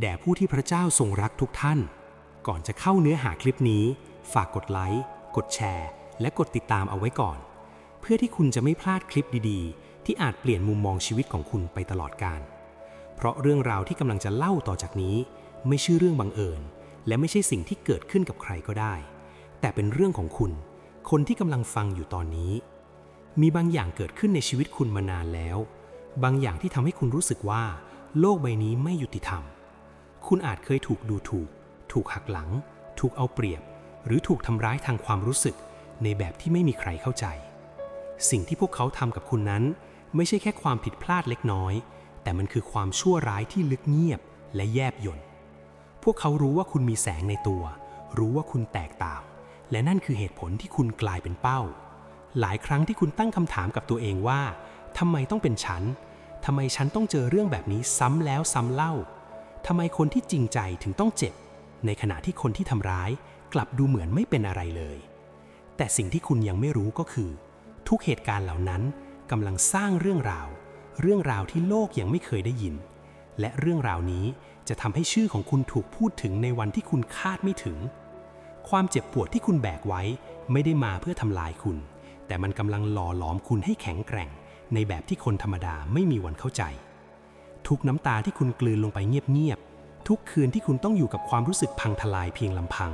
แด่ผู้ที่พระเจ้าทรงรักทุกท่าน ก่อนจะเข้าเนื้อหาคลิปนี้ ฝากกดไลค์กดแชร์ และกดติดตามเอาไว้ก่อน เพื่อที่คุณจะไม่พลาดคลิปดีๆ ที่อาจเปลี่ยนมุมมองชีวิตของคุณไปตลอดกาลเพราะเรื่องราวที่กำลังจะเล่าต่อจากนี้ ไม่ใช่เรื่องบังเอิญ และไม่ใช่สิ่งที่เกิดขึ้นกับใครก็ได้ แต่เป็นเรื่องของคุณ คนที่กำลังฟังอยู่ตอนนี้ มีบางอย่างเกิดขึ้นในชีวิตคุณมานานแล้ว บางอย่างที่ทำให้คุณรู้สึกว่า โลกใบนี้ไม่ยุติธรรม คุณอาจเคยถูกดูถูก ถูกหักหลัง ถูกเอาเปรียบ หรือถูกทำร้ายทางความรู้สึก ในแบบที่ไม่มีใครเข้าใจ สิ่งที่พวกเขาทำกับคุณนั้น ไม่ใช่แค่ความผิดพลาดเล็กน้อย แต่มันคือความชั่วร้ายที่ลึกเงียบและแยบยลพวกเขารู้ว่าคุณมีแสงในตัว รู้ว่าคุณแตกต่าง และนั่นคือเหตุผลที่คุณกลายเป็นเป้า หลายครั้งที่คุณตั้งคำถามกับตัวเองว่าทำไมต้องเป็นฉันทำไมฉันต้องเจอเรื่องแบบนี้ซ้ำแล้วซ้ำเล่า ทำไมคนที่จริงใจถึงต้องเจ็บ ในขณะที่คนที่ทำร้ายกลับดูเหมือนไม่เป็นอะไรเลย แต่สิ่งที่คุณยังไม่รู้ก็คือ ทุกเหตุการณ์เหล่านั้นกำลังสร้างเรื่องราว เรื่องราวที่โลกยังไม่เคยได้ยิน และเรื่องราวนี้จะทำให้ชื่อของคุณถูกพูดถึงในวันที่คุณคาดไม่ถึง ความเจ็บปวดที่คุณแบกไว้ไม่ได้มาเพื่อทำลายคุณ แต่มันกำลังหล่อหลอมคุณให้แข็งแกร่ง ในแบบที่คนธรรมดาไม่มีวันเข้าใจ ทุกน้ำตาที่คุณกลืนลงไปเงียบๆ ทุกคืนที่คุณต้องอยู่กับความรู้สึกพังทลายเพียงลำพัง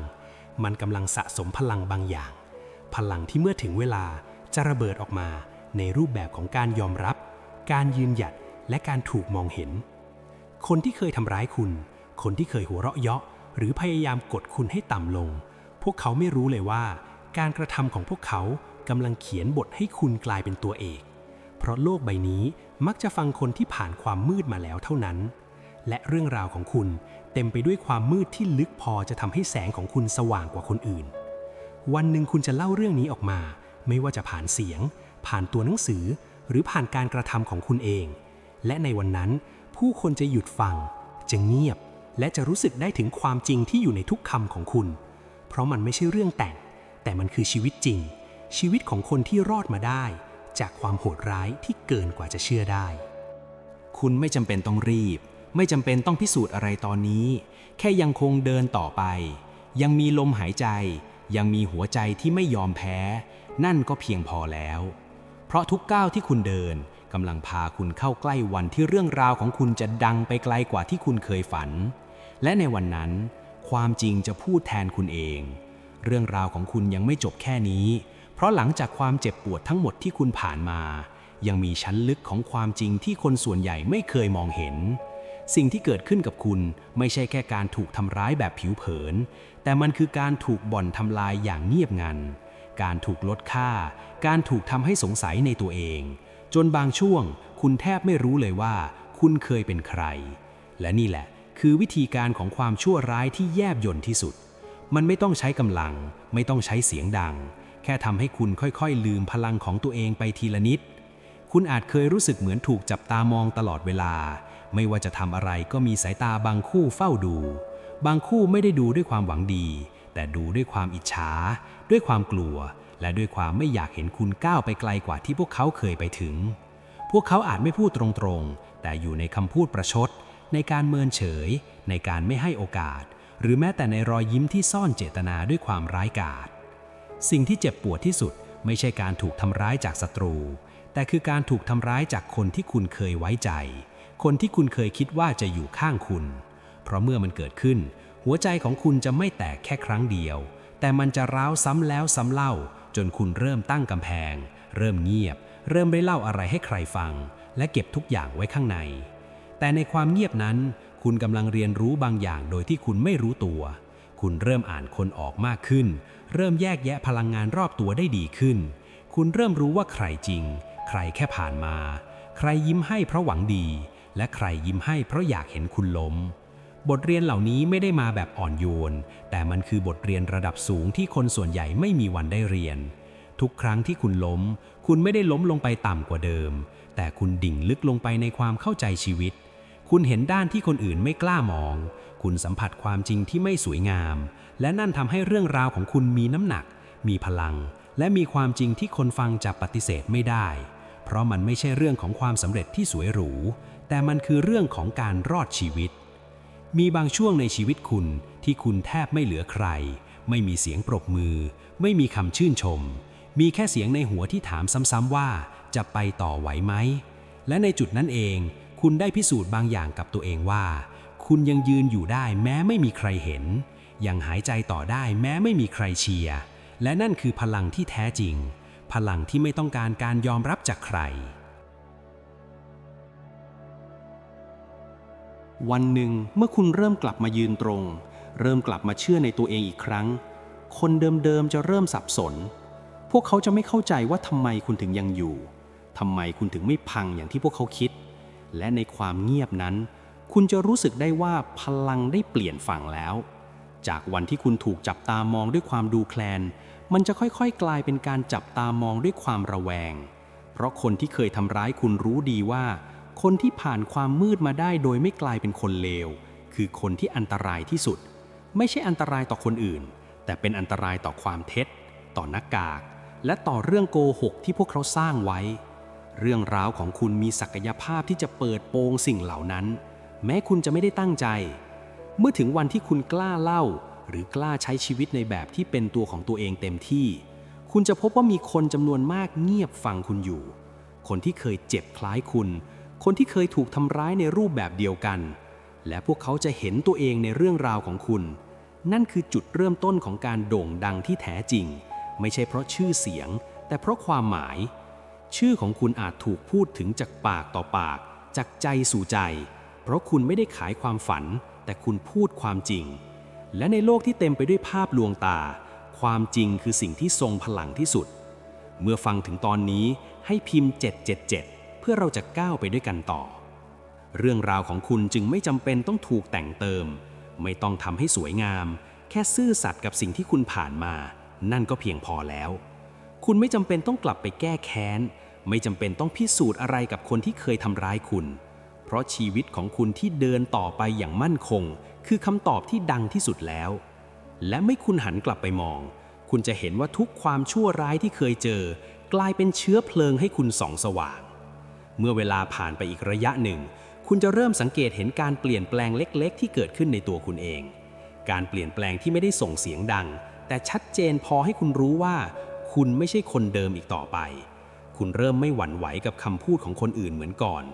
มันกำลังสะสมพลังบางอย่าง พลังที่เมื่อถึงเวลาจะระเบิดออกมาในรูปแบบของการยอมรับ การยืนหยัดและการถูกมองเห็น คนที่เคยทำร้ายคุณ คนที่เคยหัวเราะเยาะ หรือพยายามกดคุณให้ต่ำลง พวกเขาไม่รู้เลยว่า การกระทำของพวกเขากำลังเขียนบทให้คุณกลายเป็นตัวเอก เพราะโลกใบนี้ มักจะฟังคนที่ผ่านความมืดมาแล้วเท่านั้น และเรื่องราวของคุณเต็มไปด้วยความมืดที่ลึกพอจะทำให้แสงของคุณสว่างกว่าคนอื่น วันหนึ่งคุณจะเล่าเรื่องนี้ออกมา ไม่ว่าจะผ่านเสียง ผ่านตัวหนังสือ หรือผ่านการกระทำของคุณเอง และในวันนั้น ผู้คนจะหยุดฟัง จะเงียบ และจะรู้สึกได้ถึงความจริงที่อยู่ในทุกคำของคุณ เพราะมันไม่ใช่เรื่องแต่ง แต่มันคือชีวิตจริง ชีวิตของคนที่รอดมาได้ จากความโหดร้ายที่เกินกว่าจะเชื่อได้ คุณไม่จำเป็นต้องรีบ ไม่จำเป็นต้องพิสูจน์อะไรตอนนี้ แค่ยังคงเดินต่อไป ยังมีลมหายใจ ยังมีหัวใจที่ไม่ยอมแพ้ นั่นก็เพียงพอแล้ว เพราะทุกก้าวที่คุณเดินกำลังพาคุณเข้าใกล้วันที่เรื่องราวของคุณจะดังไปไกลกว่าที่คุณเคยฝัน และในวันนั้น ความจริงจะพูดแทนคุณเอง เรื่องราวของคุณยังไม่จบแค่นี้ เพราะหลังจากความเจ็บปวดทั้งหมดที่คุณผ่านมา ยังมีชั้นลึกของความจริงที่คนส่วนใหญ่ไม่เคยมองเห็น สิ่งที่เกิดขึ้นกับคุณไม่ใช่แค่การถูกทำร้ายแบบผิวเผิน แต่มันคือการถูกบ่อนทำลายอย่างเงียบงัน การถูกลดค่า การถูกทำให้สงสัยในตัวเอง จนบางช่วง คุณแทบไม่รู้เลยว่า คุณเคยเป็นใคร และนี่แหละ คือวิธีการของความชั่วร้ายที่แยบยลที่สุด มันไม่ต้องใช้กำลัง ไม่ต้องใช้เสียงดัง แค่ทำให้คุณค่อยๆ ลืมพลังของตัวเองไปทีละนิด คุณอาจเคยรู้สึกเหมือนถูกจับตามองตลอดเวลา ไม่ว่าจะทำอะไรก็มีสายตาบางคู่เฝ้าดู บางคู่ไม่ได้ดูด้วยความหวังดี แต่ดูด้วยความอิจฉา ด้วยความกลัว และด้วยความไม่อยากเห็นคุณก้าวไปไกลกว่าที่พวกเขาเคยไปถึง พวกเขาอาจไม่พูดตรงๆ แต่อยู่ในคำพูดประชด ในการเมินเฉย ในการไม่ให้โอกาส หรือแม้แต่ในรอยยิ้มที่ซ่อนเจตนาด้วยความร้ายกาจ สิ่งที่เจ็บปวดที่สุดไม่ใช่การถูกทำร้ายจากศัตรู แต่คือการถูกทำร้ายจากคนที่คุณเคยไว้ใจ คนที่คุณเคยคิดว่าจะอยู่ข้างคุณ เพราะเมื่อมันเกิดขึ้น หัวใจของคุณจะไม่แตกแค่ครั้งเดียว แต่มันจะร้าวซ้ำแล้วซ้ำเล่า จนคุณเริ่มตั้งกำแพง เริ่มเงียบ เริ่มไม่เล่าอะไรให้ใครฟัง และเก็บทุกอย่างไว้ข้างใน แต่ในความเงียบนั้น คุณกำลังเรียนรู้บางอย่างโดยที่คุณไม่รู้ตัว คุณเริ่มอ่านคนออกมากขึ้น เริ่มแยกแยะพลังงานรอบตัวได้ดีขึ้น คุณเริ่มรู้ว่าใครจริง ใครแค่ผ่านมา ใครยิ้มให้เพราะหวังดี และใครยิ้มให้เพราะอยากเห็นคุณล้ม บทเรียนเหล่านี้ไม่ได้มาแบบอ่อนโยน แต่มันคือบทเรียนระดับสูงที่คนส่วนใหญ่ไม่มีวันได้เรียน ทุกครั้งที่คุณล้ม คุณไม่ได้ล้มลงไปต่ำกว่าเดิม แต่คุณดิ่งลึกลงไปในความเข้าใจชีวิต คุณเห็นด้านที่คนอื่นไม่กล้ามอง คุณสัมผัสความจริงที่ไม่สวยงาม และนั่นทำให้เรื่องราวของคุณมีน้ำหนัก มีพลัง และมีความจริงที่คนฟังจะปฏิเสธไม่ได้ เพราะมันไม่ใช่เรื่องของความสำเร็จที่สวยหรู แต่มันคือเรื่องของการรอดชีวิต มีบางช่วงในชีวิตคุณที่คุณแทบไม่เหลือใคร ไม่มีเสียงปรบมือ ไม่มีคำชื่นชม มีแค่เสียงในหัวที่ถามซ้ำๆว่าจะไปต่อไหวไหม และในจุดนั้นเอง คุณได้พิสูจน์บางอย่างกับตัวเองว่า คุณยังยืนอยู่ได้แม้ไม่มีใครเห็น ยังหายใจต่อได้แม้ไม่มีใครเชียร์ และนั่นคือพลังที่แท้จริง พลังที่ไม่ต้องการการยอมรับจากใคร วันหนึ่งเมื่อคุณเริ่มกลับมายืนตรง เริ่มกลับมาเชื่อในตัวเองอีกครั้ง คนเดิมๆจะเริ่มสับสน พวกเขาจะไม่เข้าใจว่าทำไมคุณถึงยังอยู่ทำไมคุณถึงไม่พังอย่างที่พวกเขาคิด และในความเงียบนั้น คุณจะรู้สึกได้ว่าพลังได้เปลี่ยนฝั่งแล้ว จากวันที่คุณถูกจับตามองด้วยความดูแคลน มันจะค่อยๆ กลายเป็นการจับตามองด้วยความระแวง เพราะคนที่เคยทำร้ายคุณรู้ดีว่า คนที่ผ่านความมืดมาได้โดยไม่กลายเป็นคนเลว คือคนที่อันตรายที่สุด ไม่ใช่อันตรายต่อคนอื่น แต่เป็นอันตรายต่อความเท็จ ต่อหน้ากาก และต่อเรื่องโกหกที่พวกเขาสร้างไว้ เรื่องราวของคุณมีศักยภาพที่จะเปิดโปงสิ่งเหล่านั้น แม้คุณจะไม่ได้ตั้งใจ เมื่อถึงวันที่คุณกล้าเล่า หรือกล้าใช้ชีวิตในแบบที่เป็นตัวของตัวเองเต็มที่ คุณจะพบว่ามีคนจำนวนมากเงียบฟังคุณอยู่ คนที่เคยเจ็บคล้ายคุณ คนที่เคยถูกทำร้ายในรูปแบบเดียวกัน และพวกเขาจะเห็นตัวเองในเรื่องราวของคุณ นั่นคือจุดเริ่มต้นของการโด่งดังที่แท้จริง ไม่ใช่เพราะชื่อเสียง แต่เพราะความหมาย ชื่อของคุณอาจถูกพูดถึงจากปากต่อปาก จากใจสู่ใจ เพราะคุณไม่ได้ขายความฝัน แต่คุณพูดความจริง และในโลกที่เต็มไปด้วยภาพลวงตา ความจริงคือสิ่งที่ทรงพลังที่สุด เมื่อฟังถึงตอนนี้ให้พิมพ์ 777 เพื่อเราจะก้าวไปด้วยกันต่อ เรื่องราวของคุณจึงไม่จำเป็นต้องถูกแต่งเติม ไม่ต้องทำให้สวยงาม แค่ซื่อสัตย์กับสิ่งที่คุณผ่านมา นั่นก็เพียงพอแล้ว คุณไม่จำเป็นต้องกลับไปแก้แค้น ไม่จำเป็นต้องพิสูจน์อะไรกับคนที่เคยทำร้ายคุณ เพราะชีวิตของคุณที่เดินต่อไปอย่างมั่นคง คือคำตอบที่ดังที่สุดแล้ว และไม่คุณหันกลับไปมอง คุณจะเห็นว่าทุกความชั่วร้ายที่เคยเจอ กลายเป็นเชื้อเพลิงให้คุณส่องสว่าง เมื่อเวลาผ่านไปอีกระยะหนึ่ง คุณจะเริ่มสังเกตเห็นการเปลี่ยนแปลงเล็ก ๆ ที่เกิดขึ้นในตัวคุณเอง การเปลี่ยนแปลงที่ไม่ได้ส่งเสียงดัง แต่ชัดเจนพอให้คุณรู้ว่า คุณไม่ใช่คนเดิมอีกต่อไป คุณเริ่มไม่หวั่นไหวกับคำพูดของคนอื่นเหมือนก่อน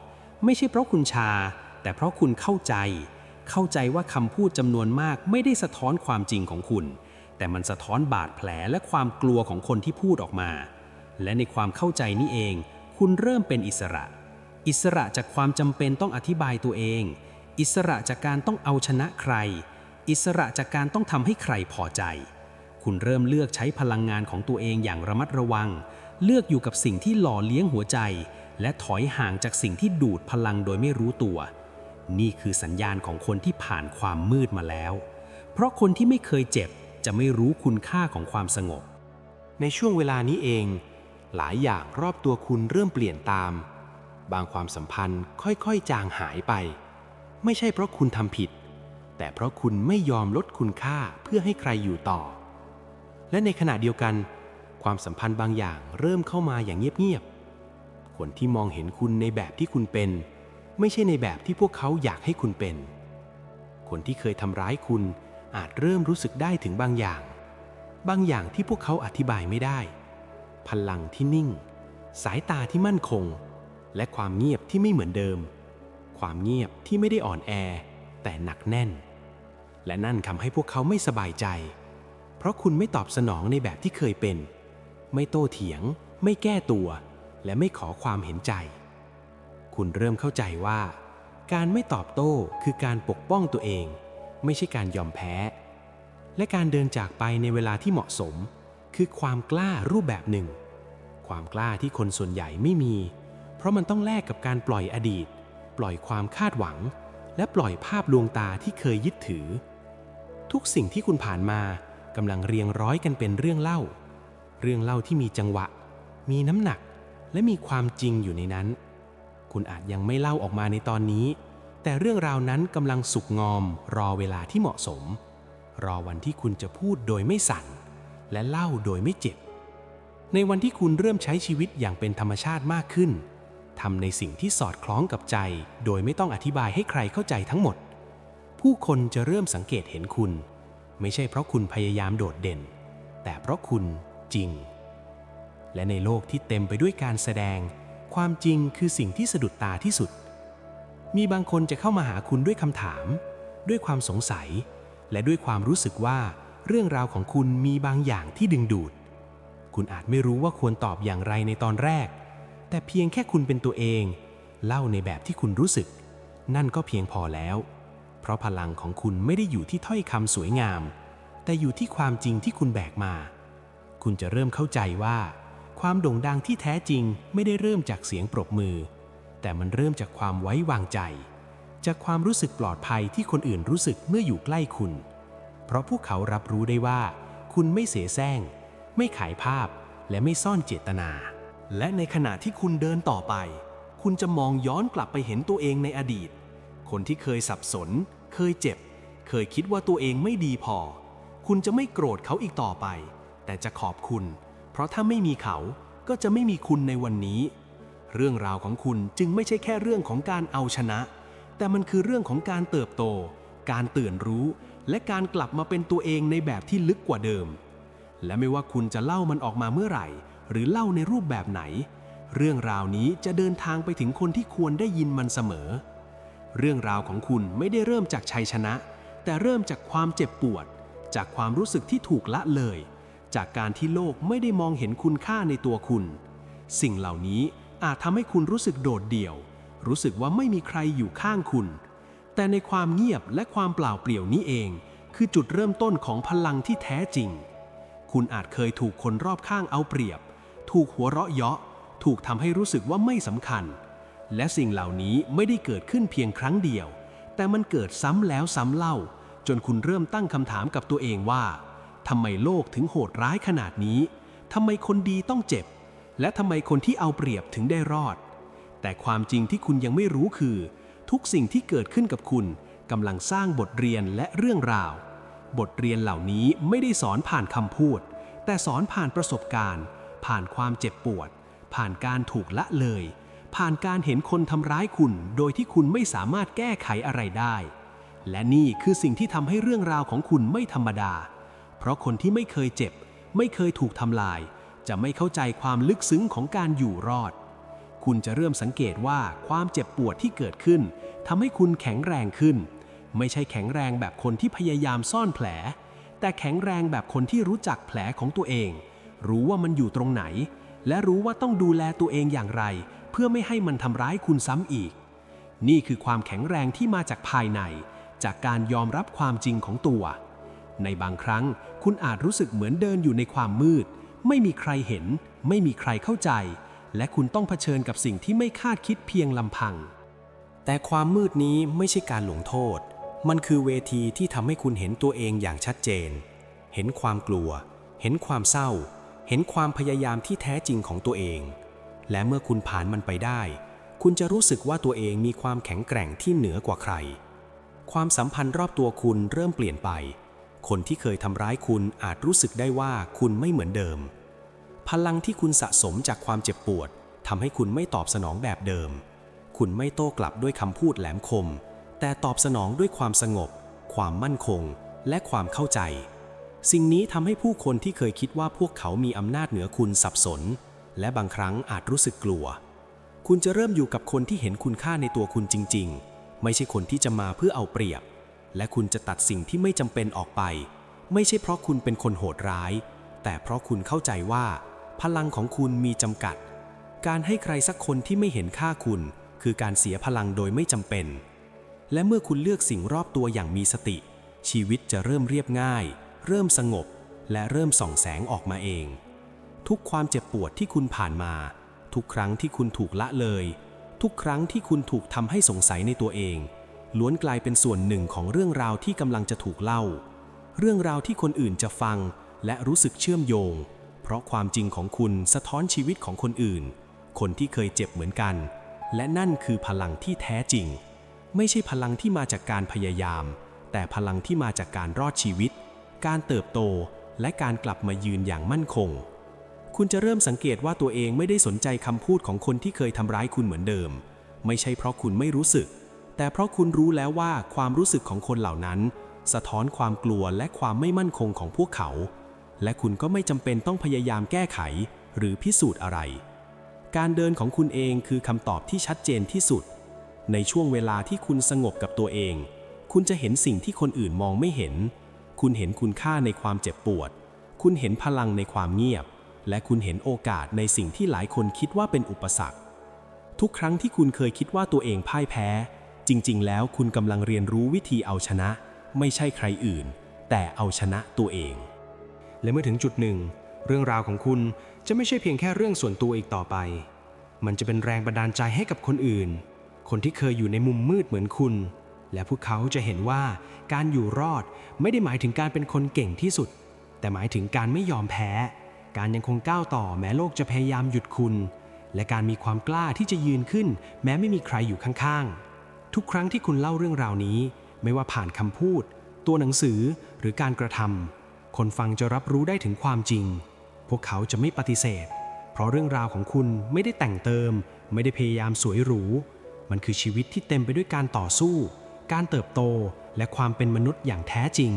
ไม่ใช่เพราะคุณชา แต่เพราะคุณเข้าใจ เข้าใจว่าคำพูดจำนวนมากไม่ได้สะท้อนความจริงของคุณ แต่มันสะท้อนบาดแผลและความกลัวของคนที่พูดออกมา และในความเข้าใจนี้เอง คุณเริ่มเป็นอิสระ อิสระจากความจำเป็นต้องอธิบายตัวเอง อิสระจากการต้องเอาชนะใคร อิสระจากการต้องทำให้ใครพอใจ คุณเริ่มเลือกใช้พลังงานของตัวเองอย่างระมัดระวัง เลือกอยู่กับสิ่งที่หล่อเลี้ยงหัวใจ และถอยห่างจากสิ่งที่ดูดพลังโดยไม่รู้ตัว นี่คือสัญญาณของคนที่ผ่านความมืดมาแล้ว เพราะคนที่ไม่เคยเจ็บจะไม่รู้คุณค่าของความสงบ ในช่วงเวลานี้เอง หลายอย่างรอบตัวคุณเริ่มเปลี่ยนตาม บางความสัมพันธ์ค่อยๆ จางหายไป ไม่ใช่เพราะคุณทำผิด แต่เพราะคุณไม่ยอมลดคุณค่าเพื่อให้ใครอยู่ต่อ และในขณะเดียวกัน ความสัมพันธ์บางอย่างเริ่มเข้ามาอย่างเงียบๆ คนที่มองเห็นคุณในแบบที่คุณเป็น ไม่ใช่ในแบบที่พวกเขาอยากให้คุณเป็น คนที่เคยทำร้ายคุณอาจเริ่มรู้สึกได้ถึงบางอย่าง บางอย่างที่พวกเขาอธิบายไม่ได้ พลังที่นิ่ง สายตาที่มั่นคง และความเงียบที่ไม่เหมือนเดิม ความเงียบที่ไม่ได้อ่อนแอ แต่หนักแน่น และนั่นทำให้พวกเขาไม่สบายใจ เพราะคุณไม่ตอบสนองในแบบที่เคยเป็น ไม่โต้เถียง ไม่แก้ตัว และไม่ขอความเห็นใจ คุณเริ่มเข้าใจว่า การไม่ตอบโต้คือการปกป้องตัวเอง ไม่ใช่การยอมแพ้ และการเดินจากไปในเวลาที่เหมาะสม คือความกล้ารูปแบบหนึ่ง ความกล้าที่คนส่วนใหญ่ไม่มี เพราะมันต้องแลกกับการปล่อยอดีต ปล่อยความคาดหวัง และปล่อยภาพลวงตาที่เคยยึดถือ ทุกสิ่งที่คุณผ่านมากำลังเรียงร้อยกันเป็นเรื่องเล่า เรื่องเล่าที่มีจังหวะ มีน้ำหนัก และมีความจริงอยู่ในนั้น คุณอาจยังไม่เล่าออกมาในตอนนี้ แต่เรื่องราวนั้นกำลังสุกงอม รอเวลาที่เหมาะสม รอวันที่คุณจะพูดโดยไม่สั่น และเล่าโดยไม่เจ็บ ในวันที่คุณเริ่มใช้ชีวิตอย่างเป็นธรรมชาติมากขึ้นทำในสิ่งที่สอดคล้องกับใจ โดยไม่ต้องอธิบายให้ใครเข้าใจทั้งหมด ผู้คนจะเริ่มสังเกตเห็นคุณ ไม่ใช่เพราะคุณพยายามโดดเด่น แต่เพราะคุณจริง และในโลกที่เต็มไปด้วยการแสดง ความจริงคือสิ่งที่สะดุดตาที่สุด มีบางคนจะเข้ามาหาคุณด้วยคำถาม ด้วยความสงสัย และด้วยความรู้สึกว่า เรื่องราวของคุณมีบางอย่างที่ดึงดูด คุณอาจไม่รู้ว่าควรตอบอย่างไรในตอนแรก แต่เพียงแค่คุณเป็นตัวเอง เล่าในแบบที่คุณรู้สึก นั่นก็เพียงพอแล้ว เพราะพลังของคุณไม่ได้อยู่ที่ถ้อยคำสวยงาม แต่อยู่ที่ความจริงที่คุณแบกมา คุณจะเริ่มเข้าใจว่า ความโด่งดังที่แท้จริงไม่ได้เริ่มจากเสียงปรบมือ แต่มันเริ่มจากความไว้วางใจ จากความรู้สึกปลอดภัยที่คนอื่นรู้สึกเมื่ออยู่ใกล้คุณ เพราะพวกเขารับรู้ได้ว่า คุณไม่เสแสร้ง ไม่ขายภาพ และไม่ซ่อนเจตนา และในขณะที่คุณเดินต่อไป คุณจะมองย้อนกลับไปเห็นตัวเองในอดีต คนที่เคยสับสน เคยเจ็บ เคยคิดว่าตัวเองไม่ดีพอ คุณจะไม่โกรธเขาอีกต่อไป แต่จะขอบคุณ เพราะถ้าไม่มีเขาก็จะไม่มีคุณในวันนี้ เรื่องราวของคุณจึงไม่ใช่แค่เรื่องของการเอาชนะ แต่มันคือเรื่องของการเติบโต การตื่นรู้ และการกลับมาเป็นตัวเองในแบบที่ลึกกว่าเดิม และไม่ว่าคุณจะเล่ามันออกมาเมื่อไหร่ หรือเล่าในรูปแบบไหน เรื่องราวนี้จะเดินทางไปถึงคนที่ควรได้ยินมันเสมอ เรื่องราวของคุณไม่ได้เริ่มจากชัยชนะ แต่เริ่มจากความเจ็บปวด จากความรู้สึกที่ถูกละเลย จากการที่โลกไม่ได้มองเห็นคุณค่าในตัวคุณ สิ่งเหล่านี้อาจทำให้คุณรู้สึกโดดเดี่ยว รู้สึกว่าไม่มีใครอยู่ข้างคุณ แต่ในความเงียบและความเปล่าเปลี่ยวนี้เอง คือจุดเริ่มต้นของพลังที่แท้จริง คุณอาจเคยถูกคนรอบข้างเอาเปรียบ ถูกหัวเราะเยาะ ถูกทำให้รู้สึกว่าไม่สำคัญ และสิ่งเหล่านี้ไม่ได้เกิดขึ้นเพียงครั้งเดียว แต่มันเกิดซ้ำแล้วซ้ำเล่า จนคุณเริ่มตั้งคำถามกับตัวเองว่า ทำไมโลกถึงโหดร้ายขนาดนี้ ทำไมคนดีต้องเจ็บ และทำไมคนที่เอาเปรียบถึงได้รอด แต่ความจริงที่คุณยังไม่รู้คือ ทุกสิ่งที่เกิดขึ้นกับคุณกำลังสร้างบทเรียนและเรื่องราว บทเรียนเหล่านี้ไม่ได้สอนผ่านคำพูด แต่สอนผ่านประสบการณ์ ผ่านความเจ็บปวด ผ่านการถูกละเลย ผ่านการเห็นคนทำร้ายคุณ โดยที่คุณไม่สามารถแก้ไขอะไรได้ และนี่คือสิ่งที่ทำให้เรื่องราวของคุณไม่ธรรมดา เพราะคนที่ไม่เคยเจ็บ ไม่เคยถูกทำลาย จะไม่เข้าใจความลึกซึ้งของการอยู่รอด คุณจะเริ่มสังเกตว่าความเจ็บปวดที่เกิดขึ้นทำให้คุณแข็งแรงขึ้น ไม่ใช่แข็งแรงแบบคนที่พยายามซ่อนแผล แต่แข็งแรงแบบคนที่รู้จักแผลของตัวเอง รู้ว่ามันอยู่ตรงไหน และรู้ว่าต้องดูแลตัวเองอย่างไร เพื่อไม่ให้มันทำร้ายคุณซ้ำอีก นี่คือความแข็งแรงที่มาจากภายใน จากการยอมรับความจริงของตัว ในบางครั้ง คุณอาจรู้สึกเหมือนเดินอยู่ในความมืด ไม่มีใครเห็น ไม่มีใครเข้าใจ และคุณต้องเผชิญกับสิ่งที่ไม่คาดคิดเพียงลำพัง แต่ความมืดนี้ไม่ใช่การหลงโทษ มันคือเวทีที่ทำให้คุณเห็นตัวเองอย่างชัดเจน เห็นความกลัว เห็นความเศร้า เห็นความพยายามที่แท้จริงของตัวเอง และเมื่อคุณผ่านมันไปได้ คุณจะรู้สึกว่าตัวเองมีความแข็งแกร่งที่เหนือกว่าใครความสัมพันธ์รอบตัวคุณเริ่มเปลี่ยนไป คนที่เคยทำร้ายคุณอาจรู้สึกได้ว่าคุณไม่เหมือนเดิม พลังที่คุณสะสมจากความเจ็บปวดทำให้คุณไม่ตอบสนองแบบเดิม คุณไม่โต้กลับด้วยคำพูดแหลมคม แต่ตอบสนองด้วยความสงบ ความมั่นคง และความเข้าใจ สิ่งนี้ทำให้ผู้คนที่เคยคิดว่าพวกเขามีอำนาจเหนือคุณสับสน และบางครั้งอาจรู้สึกกลัว คุณจะเริ่มอยู่กับคนที่เห็นคุณค่าในตัวคุณจริง ๆ ไม่ใช่คนที่จะมาเพื่อเอาเปรียบ และคุณจะตัดสิ่งที่ไม่จำเป็นออกไป ไม่ใช่เพราะคุณเป็นคนโหดร้าย แต่เพราะคุณเข้าใจว่า พลังของคุณมีจำกัด การให้ใครสักคนที่ไม่เห็นค่าคุณ คือการเสียพลังโดยไม่จำเป็น และเมื่อคุณเลือกสิ่งรอบตัวอย่างมีสติ ชีวิตจะเริ่มเรียบง่าย เริ่มสงบ และเริ่มส่องแสงออกมาเอง ทุกความเจ็บปวดที่คุณผ่านมา ทุกครั้งที่คุณถูกละเลย ทุกครั้งที่คุณถูกทำให้สงสัยในตัวเอง ล้วนกลายเป็นส่วนหนึ่งของเรื่องราวที่กำลังจะถูกเล่า เรื่องราวที่คนอื่นจะฟังและรู้สึกเชื่อมโยง เพราะความจริงของคุณสะท้อนชีวิตของคนอื่น คนที่เคยเจ็บเหมือนกัน และนั่นคือพลังที่แท้จริง ไม่ใช่พลังที่มาจากการพยายาม แต่พลังที่มาจากการรอดชีวิต การเติบโต และการกลับมายืนอย่างมั่นคง คุณจะเริ่มสังเกตว่าตัวเองไม่ได้สนใจคำพูดของคนที่เคยทำร้ายคุณเหมือนเดิม ไม่ใช่เพราะคุณไม่รู้สึก แต่แต่เพราะคุณรู้แล้วว่าความรู้สึกของคนเหล่านั้น สะท้อนความกลัวและความไม่มั่นคงของพวกเขา และคุณก็ไม่จำเป็นต้องพยายามแก้ไข หรือพิสูจน์อะไร การเดินของคุณเองคือคำตอบที่ชัดเจนที่สุด ในช่วงเวลาที่คุณสงบกับตัวเอง คุณจะเห็นสิ่งที่คนอื่นมองไม่เห็น คุณเห็นคุณค่าในความเจ็บปวด คุณเห็นพลังในความเงียบ และคุณเห็นโอกาสในสิ่งที่หลายคนคิดว่าเป็นอุปสรรค ทุกครั้งที่คุณเคยคิดว่าตัวเองพ่ายแพ้ จริงๆ แล้วคุณกำลังเรียนรู้วิธีเอาชนะ ไม่ใช่ใครอื่น แต่เอาชนะตัวเอง และเมื่อถึงจุดหนึ่ง เรื่องราวของคุณจะไม่ใช่เพียงแค่เรื่องส่วนตัวอีกต่อไป มันจะเป็นแรงบันดาลใจให้กับคนอื่น คนที่เคยอยู่ในมุมมืดเหมือนคุณ และพวกเขาจะเห็นว่าการอยู่รอดไม่ได้หมายถึงการเป็นคนเก่งที่สุด แต่หมายถึงการไม่ยอมแพ้ การยังคงก้าวต่อแม้โลกจะพยายามหยุดคุณ และการมีความกล้าที่จะยืนขึ้น แม้ไม่มีใครอยู่ข้างๆ ทุกครั้งที่คุณเล่าเรื่องราวนี้ ไม่ว่าผ่านคำพูด ตัวหนังสือหรือการกระทำคนฟังจะรับรู้ได้ถึงความจริง พวกเขาจะไม่ปฏิเสธ เพราะเรื่องราวของคุณไม่ได้แต่งเติม ไม่ได้พยายามสวยหรู มันคือชีวิตที่เต็มไปด้วยการต่อสู้ การเติบโตและความเป็นมนุษย์อย่างแท้จริง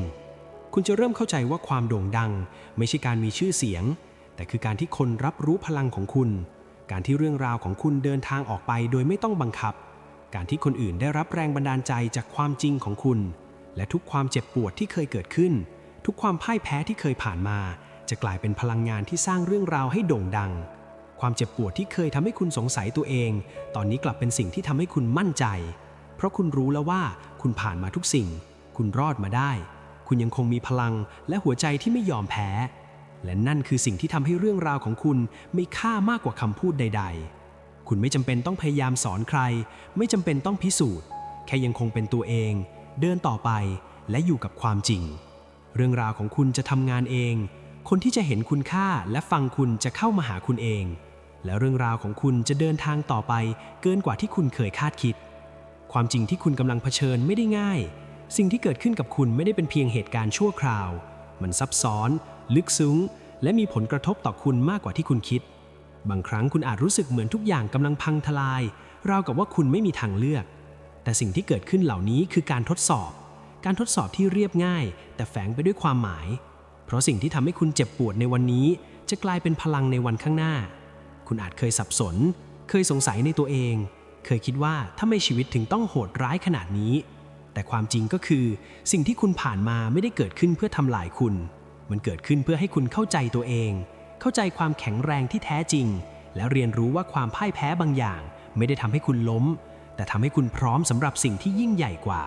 คุณจะเริ่มเข้าใจว่าความโด่งดัง ไม่ใช่การมีชื่อเสียง แต่คือการที่คนรับรู้พลังของคุณ การที่เรื่องราวของคุณเดินทางออกไปโดยไม่ต้องบังคับ การที่คนอื่นได้รับแรงบันดาลใจจากความจริงของคุณ และทุกความเจ็บปวดที่เคยเกิดขึ้น ทุกความพ่ายแพ้ที่เคยผ่านมา จะกลายเป็นพลังงานที่สร้างเรื่องราวให้โด่งดัง ความเจ็บปวดที่เคยทำให้คุณสงสัยตัวเอง ตอนนี้กลับเป็นสิ่งที่ทำให้คุณมั่นใจ เพราะคุณรู้แล้วว่าคุณผ่านมาทุกสิ่ง คุณรอดมาได้ คุณยังคงมีพลังและหัวใจที่ไม่ยอมแพ้ และนั่นคือสิ่งที่ทำให้เรื่องราวของคุณมีค่ามากกว่าคำพูดใด ๆ คุณไม่จำเป็นต้องพยายามสอนใคร ไม่จำเป็นต้องพิสูจน์ แค่ยังคงเป็นตัวเอง เดินต่อไปและอยู่กับความจริง เรื่องราวของคุณจะทำงานเอง คนที่จะเห็นคุณค่าและฟังคุณจะเข้ามาหาคุณเอง และเรื่องราวของคุณจะเดินทางต่อไป เกินกว่าที่คุณเคยคาดคิด ความจริงที่คุณกำลังเผชิญไม่ได้ง่าย สิ่งที่เกิดขึ้นกับคุณไม่ได้เป็นเพียงเหตุการณ์ชั่วคราว มันซับซ้อน ลึกซึ้ง และมีผลกระทบต่อคุณมากกว่าที่คุณคิด บางครั้งคุณอาจรู้สึกเหมือนทุกอย่างกำลังพังทลายราวกับว่าคุณไม่มีทางเลือก แต่สิ่งที่เกิดขึ้นเหล่านี้คือการทดสอบ การทดสอบที่เรียบง่าย แต่แฝงไปด้วยความหมาย เพราะสิ่งที่ทำให้คุณเจ็บปวดในวันนี้ จะกลายเป็นพลังในวันข้างหน้า คุณอาจเคยสับสน เคยสงสัยในตัวเอง เคยคิดว่าทำไม่ชีวิตถึงต้องโหดร้ายขนาดนี้ แต่ความจริงก็คือ สิ่งที่คุณผ่านมาไม่ได้เกิดขึ้นเพื่อทำลายคุณ มันเกิดขึ้นเพื่อให้คุณเข้าใจตัวเอง เข้าใจความแข็งแรงที่แท้จริง และเรียนรู้ว่าความพ่ายแพ้บางอย่าง ไม่ได้ทำให้คุณล้ม แต่ทำให้คุณพร้อมสำหรับสิ่งที่ยิ่งใหญ่กว่า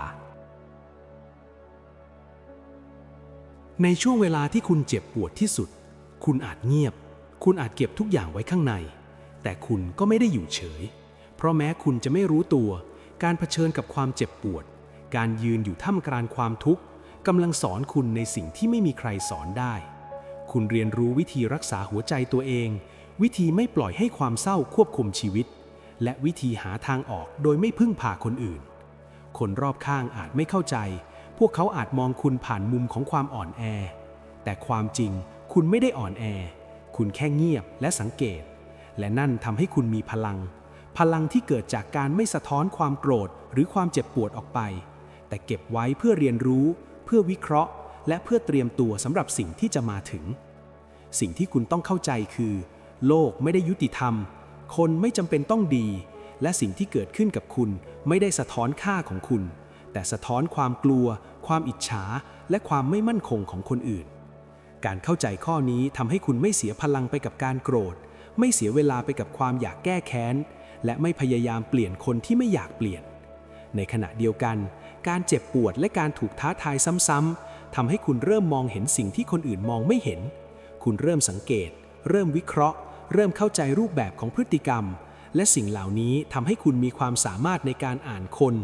ในช่วงเวลาที่คุณเจ็บปวดที่สุด คุณอาจเงียบ คุณอาจเก็บทุกอย่างไว้ข้างใน แต่คุณก็ไม่ได้อยู่เฉย เพราะแม้คุณจะไม่รู้ตัว การเผชิญกับความเจ็บปวด การยืนอยู่ท่ามกลางความทุกข์กำลังสอนคุณในสิ่งที่ไม่มีใครสอนได้ คุณเรียนรู้วิธีรักษาหัวใจตัวเอง วิธีไม่ปล่อยให้ความเศร้าควบคุมชีวิต และวิธีหาทางออกโดยไม่พึ่งพาคนอื่น คนรอบข้างอาจไม่เข้าใจ พวกเขาอาจมองคุณผ่านมุมของความอ่อนแอ แต่ความจริงคุณไม่ได้อ่อนแอ คุณแค่เงียบและสังเกต และนั่นทำให้คุณมีพลัง พลังที่เกิดจากการไม่สะท้อนความโกรธหรือความเจ็บปวดออกไป แต่เก็บไว้เพื่อเรียนรู้ เพื่อวิเคราะห์ และเพื่อเตรียมตัวสำหรับสิ่งที่จะมาถึง สิ่งที่คุณต้องเข้าใจคือ โลกไม่ได้ยุติธรรม คนไม่จำเป็นต้องดี และสิ่งที่เกิดขึ้นกับคุณไม่ได้สะท้อนค่าของคุณ แต่สะท้อนความกลัว ความอิจฉา และความไม่มั่นคงของคนอื่น การเข้าใจข้อนี้ทำให้คุณไม่เสียพลังไปกับการโกรธ ไม่เสียเวลาไปกับความอยากแก้แค้น และไม่พยายามเปลี่ยนคนที่ไม่อยากเปลี่ยน ในขณะเดียวกัน การเจ็บปวดและการถูกท้าทายซ้ำๆ ทำให้คุณเริ่มมองเห็นสิ่งที่คนอื่นมองไม่เห็น คุณเริ่มสังเกต เริ่มวิเคราะห์ เริ่มเข้าใจรูปแบบของพฤติกรรม และสิ่งเหล่านี้ทำให้คุณมีความสามารถในการอ่านคน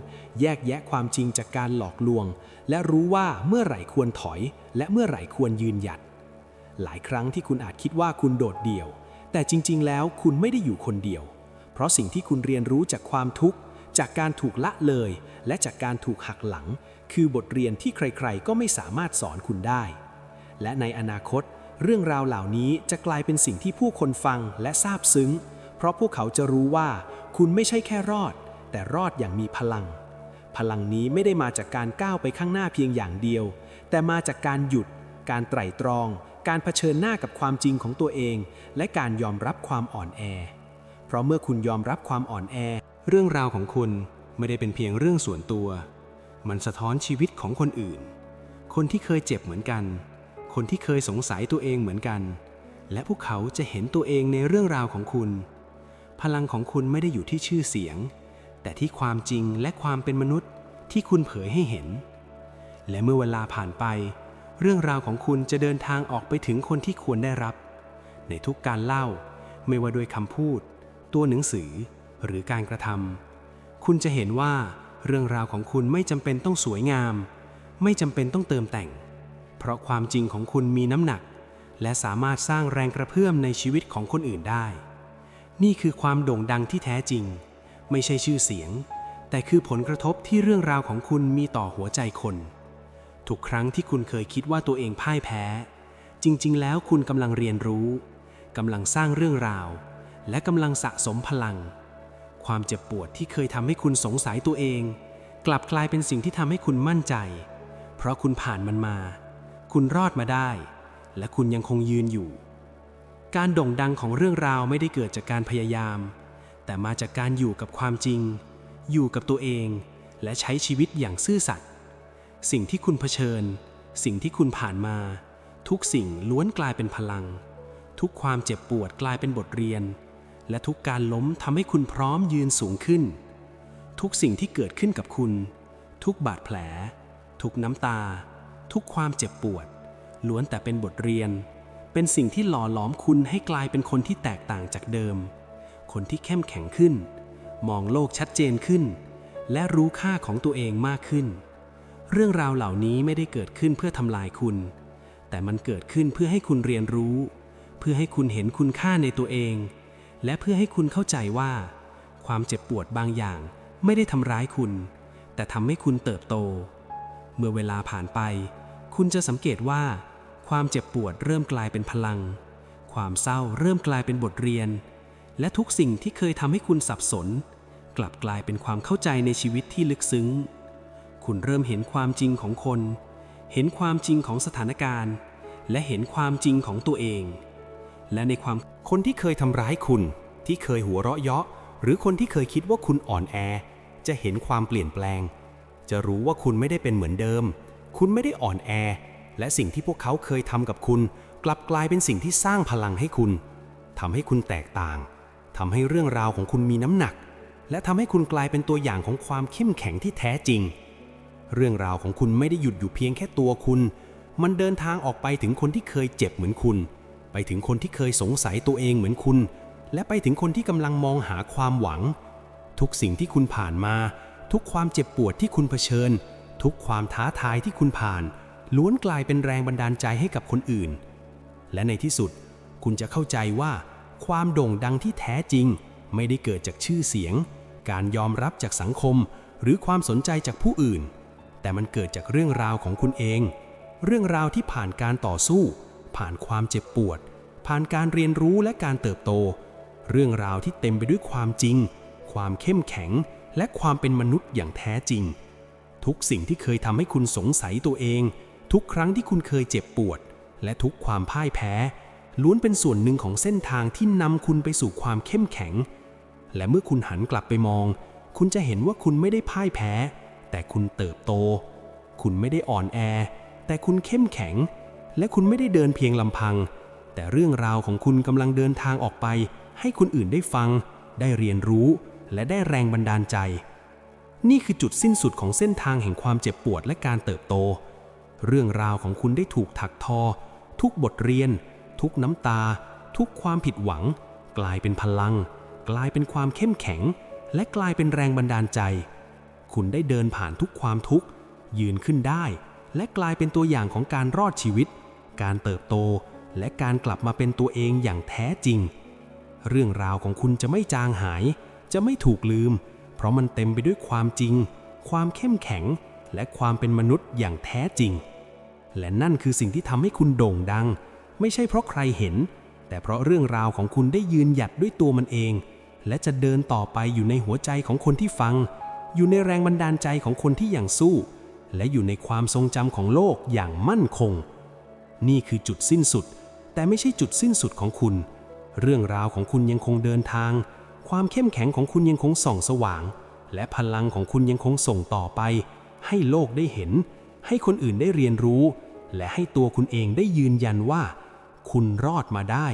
แยกแยะความจริงจากการหลอกลวง และรู้ว่าเมื่อไหร่ควรถอย และเมื่อไหร่ควรยืนหยัด หลายครั้งที่คุณอาจคิดว่าคุณโดดเดี่ยว แต่จริง ๆ แล้วคุณไม่ได้อยู่คนเดียว เพราะสิ่งที่คุณเรียนรู้จากความทุกข์จากการถูกละเลย และจากการถูกหักหลัง คือบทเรียนที่ใครๆ ก็ไม่สามารถสอนคุณได้ และในอนาคต เรื่องราวเหล่านี้จะกลายเป็นสิ่งที่ผู้คนฟังและซาบซึ้ง เพราะพวกเขาจะรู้ว่า คุณไม่ใช่แค่รอด แต่รอดอย่างมีพลัง พลังนี้ไม่ได้มาจากการก้าวไปข้างหน้าเพียงอย่างเดียว แต่มาจากการหยุด การไตร่ตรอง การเผชิญหน้ากับความจริงของตัวเอง และการยอมรับความอ่อนแอ เพราะเมื่อคุณยอมรับความอ่อนแอ เรื่องราวของคุณไม่ได้เป็นเพียงเรื่องส่วนตัว มันสะท้อนชีวิตของคนอื่น คนที่เคยเจ็บเหมือนกัน คนที่เคยสงสัยตัวเองเหมือนกัน และพวกเขาจะเห็นตัวเองในเรื่องราวของคุณ พลังของคุณไม่ได้อยู่ที่ชื่อเสียง แต่ที่ความจริงและความเป็นมนุษย์ที่คุณเผยให้เห็น และเมื่อเวลาผ่านไป เรื่องราวของคุณจะเดินทางออกไปถึงคนที่ควรได้รับ ในทุกการเล่า ไม่ว่าด้วยคำพูด ตัวหนังสือ หรือการกระทำคุณจะเห็นว่า เรื่องราวของคุณไม่จำเป็นต้องสวยงาม ไม่จำเป็นต้องเติมแต่ง เพราะความจริงของคุณมีน้ำหนัก และสามารถสร้างแรงกระเพื่อมในชีวิตของคนอื่นได้ นี่คือความโด่งดังที่แท้จริง ไม่ใช่ชื่อเสียง แต่คือผลกระทบที่เรื่องราวของคุณมีต่อหัวใจคน ทุกครั้งที่คุณเคยคิดว่าตัวเองพ่ายแพ้ จริง ๆ แล้วคุณกำลังเรียนรู้กำลังสร้างเรื่องราว และกำลังสะสมพลัง ความเจ็บปวดที่เคยทำให้คุณสงสัยตัวเอง กลับกลายเป็นสิ่งที่ทำให้คุณมั่นใจ เพราะคุณผ่านมันมา คุณรอดมาได้ และคุณยังคงยืนอยู่ การโด่งดังของเรื่องราวไม่ได้เกิดจากการพยายาม แต่มาจากการอยู่กับความจริง อยู่กับตัวเอง และใช้ชีวิตอย่างซื่อสัตย์สิ่งที่คุณเผชิญ สิ่งที่คุณผ่านมา ทุกสิ่งล้วนกลายเป็นพลัง ทุกความเจ็บปวดกลายเป็นบทเรียน และทุกการล้มทำให้คุณพร้อมยืนสูงขึ้น ทุกสิ่งที่เกิดขึ้นกับคุณ ทุกบาดแผล ทุกน้ำตา ทุกความเจ็บปวด ล้วนแต่เป็นบทเรียน เป็นสิ่งที่หล่อหลอมคุณให้กลายเป็นคนที่แตกต่างจากเดิม คนที่เข้มแข็งขึ้น มองโลกชัดเจนขึ้น และรู้ค่าของตัวเองมากขึ้น เรื่องราวเหล่านี้ไม่ได้เกิดขึ้นเพื่อทำลายคุณ แต่มันเกิดขึ้นเพื่อให้คุณเรียนรู้ เพื่อให้คุณเห็นคุณค่าในตัวเอง และเพื่อให้คุณเข้าใจว่า ความเจ็บปวดบางอย่างไม่ได้ทำร้ายคุณ แต่ทำให้คุณเติบโต เมื่อเวลาผ่านไป คุณจะสังเกตว่า ความเจ็บปวดเริ่มกลายเป็นพลัง ความเศร้าเริ่มกลายเป็นบทเรียน และทุกสิ่งที่เคยทำให้คุณสับสน กลับกลายเป็นความเข้าใจในชีวิตที่ลึกซึ้ง คุณเริ่มเห็นความจริงของคน เห็นความจริงของสถานการณ์ และเห็นความจริงของตัวเอง และในความคนที่เคยทำร้ายคุณ ที่เคยหัวเราะเยาะ หรือคนที่เคยคิดว่าคุณอ่อนแอ จะเห็นความเปลี่ยนแปลง จะรู้ว่าคุณไม่ได้เป็นเหมือนเดิม คุณไม่ได้อ่อนแอ และสิ่งที่พวกเขาเคยทำกับคุณ กลับกลายเป็นสิ่งที่สร้างพลังให้คุณทำให้คุณแตกต่างทำให้เรื่องราวของคุณมีน้ำหนัก และทำให้คุณกลายเป็นตัวอย่างของความเข้มแข็งที่แท้จริง เรื่องราวของคุณไม่ได้หยุดอยู่เพียงแค่ตัวคุณ มันเดินทางออกไปถึงคนที่เคยเจ็บเหมือนคุณ ไปถึงคนที่เคยสงสัยตัวเองเหมือนคุณ และไปถึงคนที่กำลังมองหาความหวัง ทุกสิ่งที่คุณผ่านมา ทุกความเจ็บปวดที่คุณเผชิญ ทุกความท้าทายที่คุณผ่าน ล้วนกลายเป็นแรงบันดาลใจให้กับคนอื่น และในที่สุด คุณจะเข้าใจว่า ความโด่งดังที่แท้จริง ไม่ได้เกิดจากชื่อเสียง การยอมรับจากสังคม หรือความสนใจจากผู้อื่น แต่มันเกิดจากเรื่องราวของคุณเอง เรื่องราวที่ผ่านการต่อสู้ ผ่านความเจ็บปวด ผ่านการเรียนรู้และการเติบโต เรื่องราวที่เต็มไปด้วยความจริง ความเข้มแข็ง และความเป็นมนุษย์อย่างแท้จริง ทุกสิ่งที่เคยทำให้คุณสงสัยตัวเอง ทุกครั้งที่คุณเคยเจ็บปวด และทุกความพ่ายแพ้ ล้วนเป็นส่วนหนึ่งของเส้นทางที่นำคุณไปสู่ความเข้มแข็ง และเมื่อคุณหันกลับไปมอง คุณจะเห็นว่าคุณไม่ได้พ่ายแพ้ แต่คุณเติบโต คุณไม่ได้อ่อนแอ แต่คุณเข้มแข็ง และคุณไม่ได้เดินเพียงลำพัง แต่เรื่องราวของคุณกำลังเดินทางออกไป ให้คนอื่นได้ฟัง ได้เรียนรู้ และได้แรงบันดาลใจ นี่คือจุดสิ้นสุดของเส้นทางแห่งความเจ็บปวดและการเติบโต เรื่องราวของคุณได้ถูกถักทอ ทุกบทเรียน ทุกน้ำตา ทุกความผิดหวัง กลายเป็นพลัง กลายเป็นความเข้มแข็ง และกลายเป็นแรงบันดาลใจ คุณได้เดินผ่านทุกความทุกข์ ยืนขึ้นได้ และกลายเป็นตัวอย่างของการรอดชีวิต การเติบโต และการกลับมาเป็นตัวเองอย่างแท้จริง เรื่องราวของคุณจะไม่จางหาย จะไม่ถูกลืม เพราะมันเต็มไปด้วยความจริง ความเข้มแข็ง และความเป็นมนุษย์อย่างแท้จริง และนั่นคือสิ่งที่ทำให้คุณโด่งดัง ไม่ใช่เพราะใครเห็น แต่เพราะเรื่องราวของคุณได้ยืนหยัดด้วยตัวมันเอง และจะเดินต่อไปอยู่ในหัวใจของคนที่ฟัง อยู่ในแรงบันดาลใจของคนที่ยังสู้และอยู่ในความทรงจำของโลกอย่างมั่นคง นี่คือจุดสิ้นสุด แต่ไม่ใช่จุดสิ้นสุดของคุณ เรื่องราวของคุณยังคงเดินทาง ความเข้มแข็งของคุณยังคงส่องสว่าง และพลังของคุณยังคงส่งต่อไป ให้โลกได้เห็น ให้คนอื่นได้เรียนรู้ และให้ตัวคุณเองได้ยืนยันว่า คุณรอดมาได้